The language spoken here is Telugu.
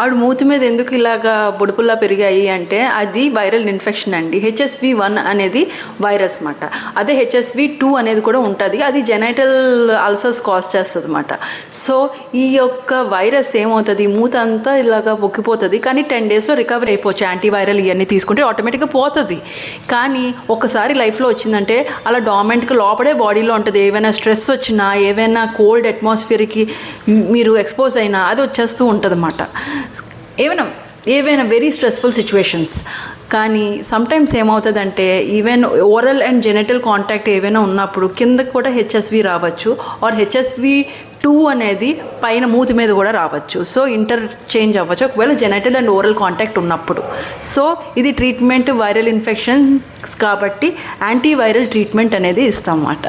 ఆవిడ మూతి మీద ఎందుకు ఇలాగా బొడుపుల్లా పెరిగాయి అంటే అది వైరల్ ఇన్ఫెక్షన్ అండి. హెచ్ఎస్వి వన్ అనేది వైరస్ అనమాట అదే హెచ్ఎస్వి టూ అనేది కూడా ఉంటుంది. అది జెనైటల్ అల్సర్స్ కాజ్ చేస్తుంది అనమాట సో ఈ యొక్క వైరస్ ఏమవుతుంది? మూత అంతా ఇలాగా పొక్కిపోతుంది కానీ టెన్ డేస్లో రికవరీ అయిపోవచ్చు. యాంటీవైరల్ ఇవన్నీ తీసుకుంటే ఆటోమేటిక్గా పోతుంది. కానీ ఒకసారి లైఫ్లో వచ్చిందంటే అలా డామెంట్గా లోపడే బాడీలో ఉంటుంది. ఏవైనా స్ట్రెస్ వచ్చినా ఏవైనా కోల్డ్ అట్మాస్ఫియర్కి మీరు ఎక్స్పోజ్ అయినా అది వచ్చేస్తూ ఉంటుంది అన్నమాట ఏమైనా ఏవైనా వెరీ స్ట్రెస్ఫుల్ సిచ్యువేషన్స్ కానీ సమ్టైమ్స్ ఏమవుతుందంటే even oral and genital contact ఏవైనా ఉన్నప్పుడు కింద కూడా హెచ్ఎస్వి రావచ్చు ఆర్ హెచ్ఎస్వి టూ అనేది పైన మూతి మీద కూడా రావచ్చు. సో ఇంటర్ చేంజ్ అవ్వచ్చు. ఒకవేళ జెనెటల్ అండ్ ఓరల్ కాంటాక్ట్ ఉన్నప్పుడు. సో ఇది ట్రీట్మెంట్ వైరల్ ఇన్ఫెక్షన్స్ కాబట్టి యాంటీవైరల్ ట్రీట్మెంట్ అనేది ఇస్తాం అన్నమాట.